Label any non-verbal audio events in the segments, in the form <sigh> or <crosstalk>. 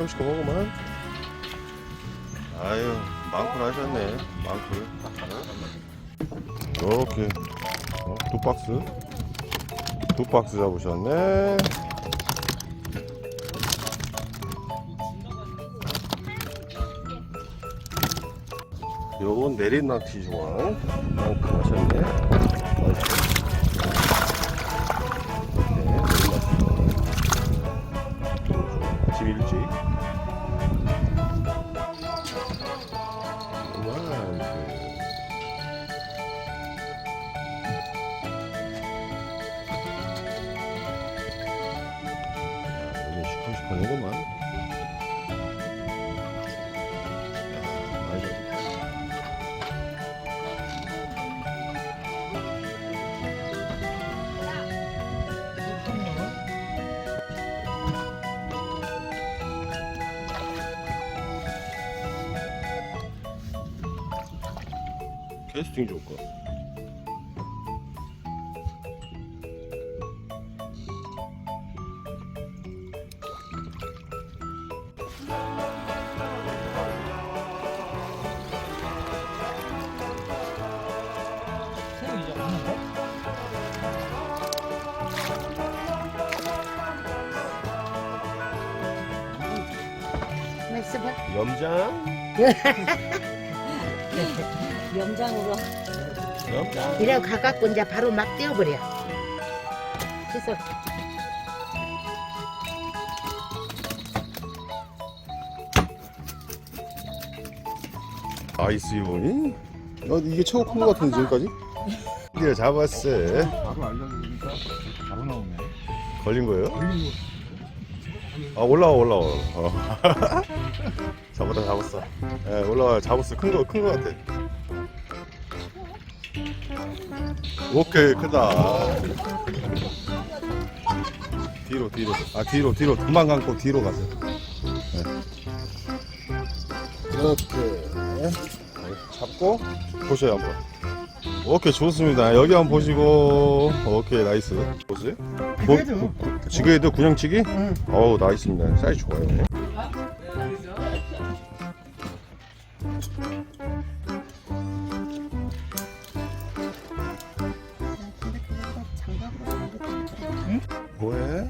시큼시큼 먹으면 아유 망쿨 하셨네. 망쿨 이렇게. 어, 두 박스? 두 박스 잡으셨네. 요건 내린낚시 조항 만큼 하셨네 잡았다. 캐스팅 좋을까? 새우 맛있어봐. 염장? <laughs> 염장으로. 염장? 이래 가갖고 이제 바로 막 떼어버려. 그래서 아이스 요잉? 어, 이게 최고 큰 거 같은데 지금까지? <laughs> 드디어 잡았어 바로 알려주니까 바로 나오네. 걸린 거예요? 아 올라와 올라와 어. <laughs> 잡았다 잡았어 예 올라와 잡았어 큰 거 큰 거 같아 오케이 크다 뒤로 뒤로 아 뒤로 뒤로 그만 감고 뒤로 가세요 예. 이렇게 잡고 보셔요 한번 오케이 좋습니다 여기 한번 보시고 오케이 나이스 보세요 뭐, 구- 구- 지그헤드 군형치기? 응. 어우 나이스입니다 사이즈 좋아요 뭐해?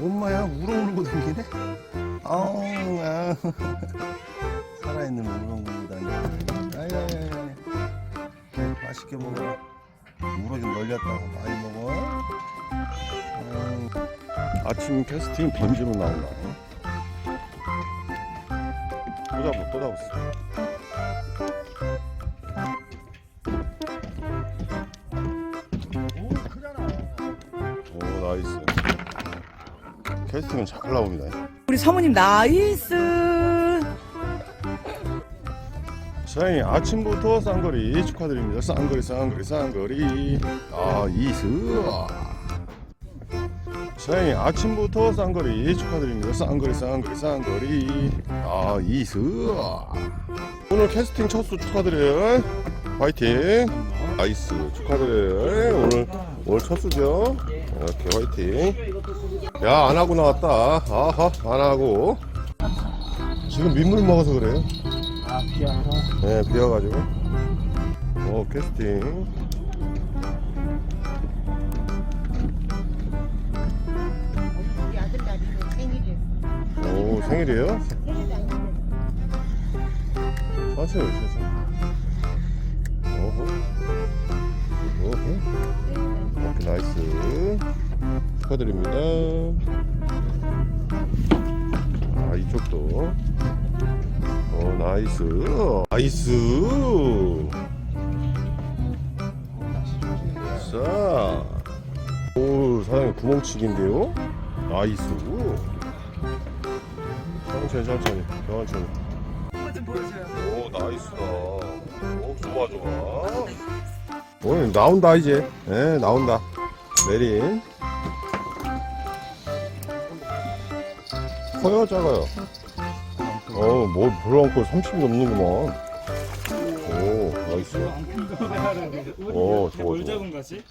엄마야 우렁울고 다니네? 아우 아. 살아있는 우렁울고 다니네 아야야야 네, 맛있게 먹어라 우렁 좀 널렸다 많이 먹어. 음. 아침 캐스팅 던지면 나온다 또 잡았어 또 잡았어. 오, 크잖아. 오 나이스. 캐스팅은 잘 나옵니다. 우리 사모님 나이스. 사장님 아침부터 쌍거리 축하드립니다. 쌍거리 쌍거리 쌍거리. 아 이스 사장님 아침부터 쌍거리 축하드립니다. 쌍거리 쌍거리 쌍거리. 아 이스 오늘 캐스팅 첫수 축하드려요. 화이팅. 나이스. 축하드려요. 오늘 오늘 첫수죠? 이렇게 화이팅. 야 안하고 나왔다. 아하 안하고. 지금 민물 먹어서 그래요? 아. 네, 비어가지고. 오, 캐스팅. 우리 아들 날이 생일이었어. 오, 생일이에요? 아닌데. 사세요, 사세요. 어허. 어허. 오케이, 나이스. 축하드립니다. 아, 이쪽도. 오, 나이스. 나이스. 자. 오, 사장님 구멍치기인데요? 나이스. 천천히, 천천히. 천천히. 오 나이스다 오 좋아 좋아 오늘 나온다 이제 예 나온다 메린 커요 작아요 어뭐 불어안고 30이 넘는구만. 오 나이스. 오 좋아 뭘 좋아. 잡은 거지?